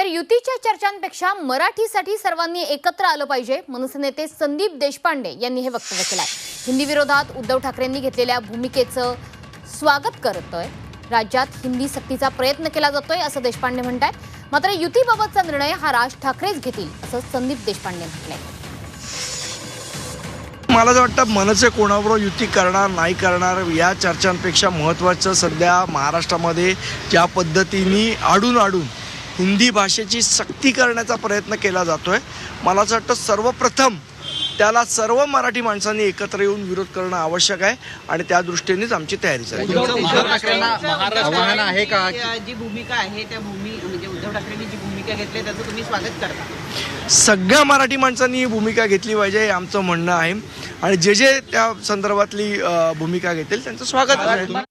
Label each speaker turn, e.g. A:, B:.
A: तर युतीच्या चर्चांपेक्षा मराठीसाठी सर्वांनी एकत्र आलं पाहिजे मनसे नेते संदीप देशपांडे यांनी हे वक्तव्य केलंय. हिंदी विरोधात उद्धव ठाकरेंनी घेतलेल्या भूमिकेचं स्वागत करतोय. राज्यात हिंदी सक्तीचा प्रयत्न केला जातोय असं देशपांडे म्हणतात मात्र युतीबाबतचा निर्णय हा राज ठाकरेच घेतील असं संदीप देशपांडे म्हटलंय
B: मला असं वाटतं मनसे कोणाबरोबर युती करणार नाही करणार या चर्चांपेक्षा महत्त्वाचं सध्या महाराष्ट्रामध्ये ज्या पद्धतीने आडून आडून हिंदी भाषेची सक्ती करण्याचा प्रयत्न केला जातोय. मला असं वाटतं सर्वप्रथम त्याला सर्व मराठी माणसांनी एकत्र येऊन विरोध करणं आवश्यक आहे आणि त्या दृष्टीनेच आमची तयारी चालली
C: आव्हान आहे का?
D: जी भूमिका आहे त्या भूमी म्हणजे उद्धव ठाकरेंनी जी भूमिका घेतली त्याचं तुम्ही स्वागत करता.
B: सगळ्या मराठी माणसांनी ही भूमिका घेतली पाहिजे हे आमचं म्हणणं आहे. आणि जे जे त्या संदर्भातली भूमिका घेतील त्यांचं स्वागत आहे.